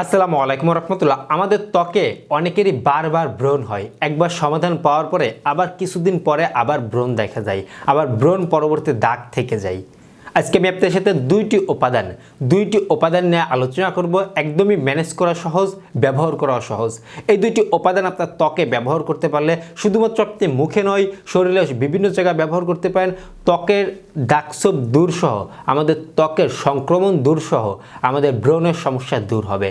আসসালামু আলাইকুম রহমতুল্লাহ। আমাদের ত্বকে অনেকেরই বারবার ব্রণ হয়। একবার সমাধান পাওয়ার পরে আবার কিছুদিন পরে আবার ব্রণ দেখা যায়। আবার ব্রণ পরবর্তী দাগ থেকে যায়। আজকে আমি আপনাদের সাথে দুইটি উপাদান দুইটি উপাদান নিয়ে আলোচনা করব। একদমই ম্যানেজ করা সহজ, ব্যবহার করা সহজ। এই দুইটি উপাদান আপনার ত্বকে ব্যবহার করতে পারলে শুধুমাত্র আপনি মুখে নয়, শরীরে বিভিন্ন জায়গায় ব্যবহার করতে পারেন। ত্বকের দাগছোপ দূর সহ, আমাদের ত্বকের সংক্রমণ দূর সহ, আমাদের ব্রণের সমস্যা দূর হবে।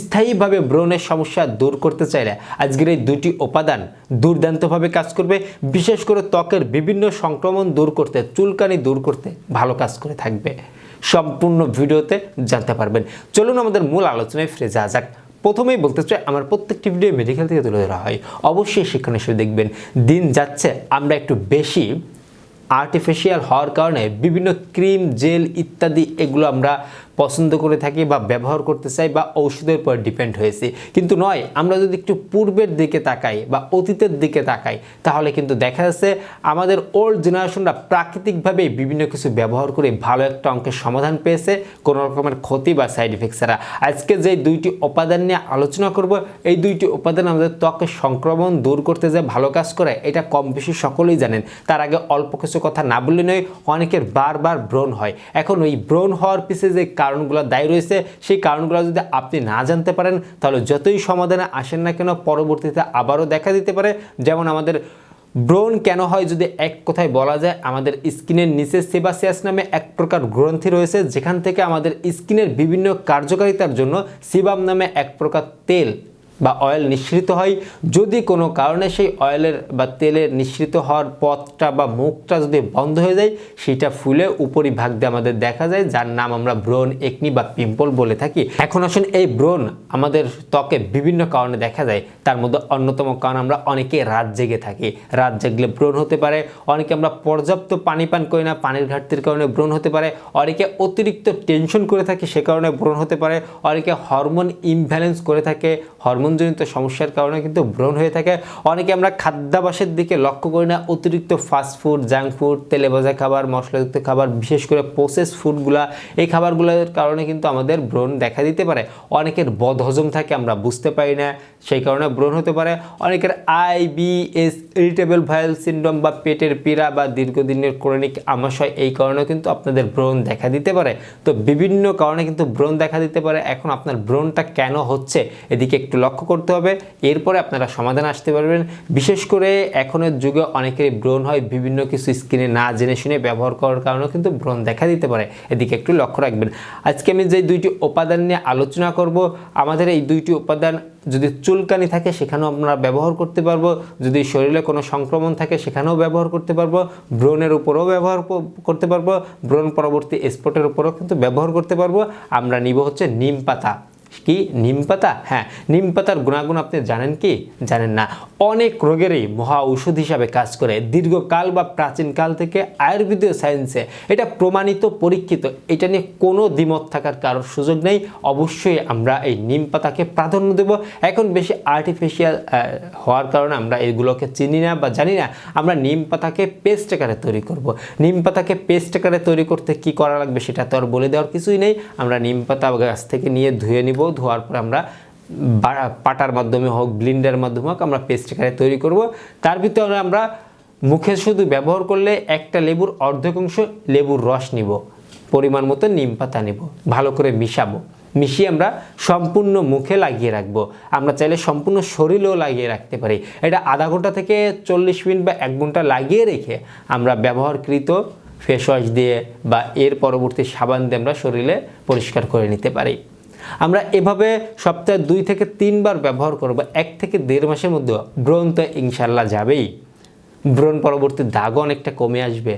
স্থায়ীভাবে ব্রণের সমস্যা দূর করতে চাইলে আজকের এই দুটি উপাদান দুর্দান্তভাবে কাজ করবে। বিশেষ করে ত্বকের বিভিন্ন সংক্রমণ দূর করতে, চুলকানি দূর করতে ভালো কাজ করে থাকবে। সম্পূর্ণ ভিডিওতে জানতে পারবেন। চলুন আমাদের মূল আলোচনায় ফিরে যাওয়া যাক। প্রথমেই বলতে চাই, আমার প্রত্যেকটি ভিডিও মেডিকেল থেকে তুলে ধরা হয়। অবশ্যই সেখানে হিসেবে দেখবেন, দিন যাচ্ছে, আমরা একটু বেশি আর্টিফিশিয়াল হওয়ার কারণে বিভিন্ন ক্রিম জেল ইত্যাদি এগুলো আমরা পছন্দ করে থাকি বা ব্যবহার করতে চাই বা ঔষধের উপর ডিপেন্ড হয়েছি। কিন্তু নয়, আমরা যদি একটু পূর্বের দিকে তাকাই বা অতীতের দিকে তাকাই, তাহলে কিন্তু দেখা যাচ্ছে আমাদের ওল্ড জেনারেশনরা প্রাকৃতিকভাবেই বিভিন্ন কিছু ব্যবহার করে ভালো একটা অঙ্কের সমাধান পেয়েছে, কোনো রকমের ক্ষতি বা সাইড এফেক্ট ছাড়া। আজকে যে দুইটি উপাদান নিয়ে আলোচনা করব, এই দুইটি উপাদান আমাদের ত্বকের সংক্রমণ দূর করতে যে ভালো কাজ করে, এটা কম বেশি সকলেই জানেন। তার আগে অল্প কিছু কথা না বললে নয়, অনেকের বারবার ব্রণ হয়। এখন ওই ব্রণ হওয়ার পিছনে যে কারণগুলো দায়ী রয়েছে, সেই কারণগুলো যদি আপনি না জানতে পারেন, তাহলে যতই সমাধানে আসেন না কেন, পরবর্তীতে আবারও দেখা দিতে পারে। যেমন আমাদের ব্রণ কেন হয় যদি এক কথায় বলা যায়, আমাদের স্কিনের নিচে সেবাসিয়াস নামে এক প্রকার গ্রন্থি রয়েছে, যেখান থেকে আমাদের স্কিনের বিভিন্ন কার্যকারিতার জন্য সিবাম নামে এক প্রকার তেল বা অয়েল নিঃসৃত হয়। যদি কোনো কারণে সেই অয়েলের বা তেলের নিঃসৃত হওয়ার পথটা বা মুখটা যদি বন্ধ হয়ে যায়, সেটা ফুলে উপরি ভাগ দিয়ে আমাদের দেখা যায়, যার নাম আমরা ব্রণ, একনি বা পিম্পল বলে থাকি। এখন আসুন এই ব্রণ আমাদের ত্বকে বিভিন্ন কারণে দেখা যায়। তার মধ্যে অন্যতম কারণ আমরা অনেকে রাত জেগে থাকি। রাত জেগলে ব্রণ হতে পারে। অনেকে আমরা পর্যাপ্ত পানি পান করি না, পানির ঘাটতির কারণে ব্রণ হতে পারে। অনেকে অতিরিক্ত টেনশন করে থাকি, সে কারণে ব্রণ হতে পারে। অনেকে হরমোন ইমব্যালেন্স করে থাকে। হরমোনজনিত সমস্যার কারণে কিন্তু ব্রণ হয়ে থাকে। অনেকে আমরা খাদ্যাভাসের দিকে লক্ষ্য করি না। অতিরিক্ত ফাস্ট ফুড জাঙ্ক ফুড তেলে ভাজা খাবার, মশলাযুক্ত খাবার, বিশেষ করে প্রসেস ফুডগুলা এই খাবারগুলোর কারণে কিন্তু আমাদের ব্রণ দেখা দিতে পারে। অনেকের বদহজম থাকে, আমরা বুঝতে পারি না, সেই কারণে ব্রণ হতে পারে। অনেকের I IBS irritable bowel syndrome বা পেটের পীড়া বা দীর্ঘদিনের ক্রনিক আমাশয়, এই কারণে কিন্তু আপনাদের ব্রণ দেখা দিতে পারে। তো বিভিন্ন কারণে কিন্তু ব্রণ দেখা দিতে পারে। এখন আপনার ব্রণটা কেন হচ্ছে? এদিকে একটু লক্ষ্য করতে হবে। এরপরে আপনারা সমাধান আসতে পারবেন। বিশেষ করে এখনের যুগে অনেকেরই ব্রণ হয়, বিভিন্ন কিছু স্কিনে না জেনে শুনে ব্যবহার করার কারণেও কিন্তু ব্রণ দেখা দিতে পারে। এদিকে একটু লক্ষ্য রাখবেন। আজকে আমি যে দুইটি উপাদান নিয়ে আলোচনা করব, আমাদের এই দুইটি উপাদান যদি চুলকানি থাকে সেখানেও আমরা ব্যবহার করতে পারব। যদি শরীরে কোনো সংক্রমণ থাকে সেখানেও ব্যবহার করতে পারব। ব্রণের উপরেও ব্যবহার করতে পারব। ব্রণ পরবর্তী স্পটের উপরেও কিন্তু ব্যবহার করতে পারব। আমরা নিব হচ্ছে নিম পাতা। কি? নিম পাতা হ্যাঁ নিম পাতার গুণাগুণ আপনি জানেন কি? জানেন না। অনেক রোগেরই মহা ঔষধ হিসাবে কাজ করে। দীর্ঘকাল বা প্রাচীনকাল থেকে আয়ুর্বেদীয় সায়েন্সে এটা প্রমাণিত, পরীক্ষিত, এটা নিয়ে কোনো দ্বিমত থাকার কারোর সুযোগ নেই। অবশ্যই আমরা এই নিম পাতাকে প্রাধান্য দেব। এখন বেশি আর্টিফিশিয়াল হওয়ার কারণে আমরা এগুলোকে চিনি না বা জানি না। আমরা নিম পাতাকে পেস্ট আকারে তৈরি করব। নিম পাতাকে পেস্ট আকারে তৈরি করতে কি করা লাগবে সেটা তো আর বলে দেওয়ার কিছুই নেই। আমরা নিম পাতা গাছ থেকে নিয়ে ধুয়ে নিব। ধোয়ার পর আমরা পাটার মাধ্যমে হোক ব্লিন্ডার মাধ্যমে হোক, আমরা পেস্ট আকারে তৈরি করব। তার ভিতরে আমরা মুখে শুধু ব্যবহার করলে একটা লেবুর অর্ধেক অংশ লেবুর রস নিব, পরিমাণ মতো নিম পাতা নিব, ভালো করে মিশাবো। মিশিয়ে আমরা সম্পূর্ণ মুখে লাগিয়ে রাখব। আমরা চাইলে সম্পূর্ণ শরীরেও লাগিয়ে রাখতে পারি। এটা আধা ঘণ্টা থেকে চল্লিশ মিনিট বা এক ঘণ্টা লাগিয়ে রেখে আমরা ব্যবহারকৃত ফেস ওয়াশ দিয়ে বা এর পরবর্তী সাবান দিয়ে আমরা শরীরে পরিষ্কার করে নিতে পারি। আমরা এভাবে সপ্তাহে দুই থেকে তিনবার ব্যবহার করব, এক থেকে দেড় মাসের মধ্যে ব্রণ তো ইনশাল্লাহ যাবেই। ব্রণ পরবর্তী দাগও অনেকটা কমে আসবে।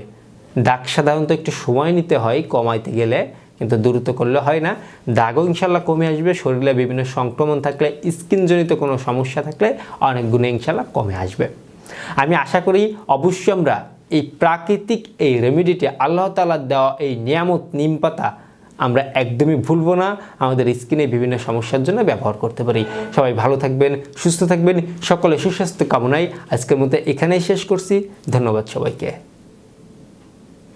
দাগ সাধারণত একটু সময় নিতে হয় কমাইতে গেলে, কিন্তু দ্রুত করলে হয় না। দাগও ইনশাল্লাহ কমে আসবে, শরীরে বিভিন্ন সংক্রমণ থাকলে, স্কিনজনিত কোনো সমস্যা থাকলে অনেক গুণে ইনশাল্লাহ কমে আসবে। আমি আশা করি অবশ্যই আমরা এই প্রাকৃতিক এই রেমেডিটি আল্লাহ তালার দেওয়া এই নিয়ামত, নিম পাতা আমরা একদমই ভুলবো না। আমাদের স্কিনে বিভিন্ন সমস্যার জন্য ব্যবহার করতে পারি। সবাই ভালো থাকবেন, সুস্থ থাকবেন, সকলে সুস্বাস্থ্য কামনায় আজকের মধ্যে এখানেই শেষ করছি। ধন্যবাদ সবাইকে।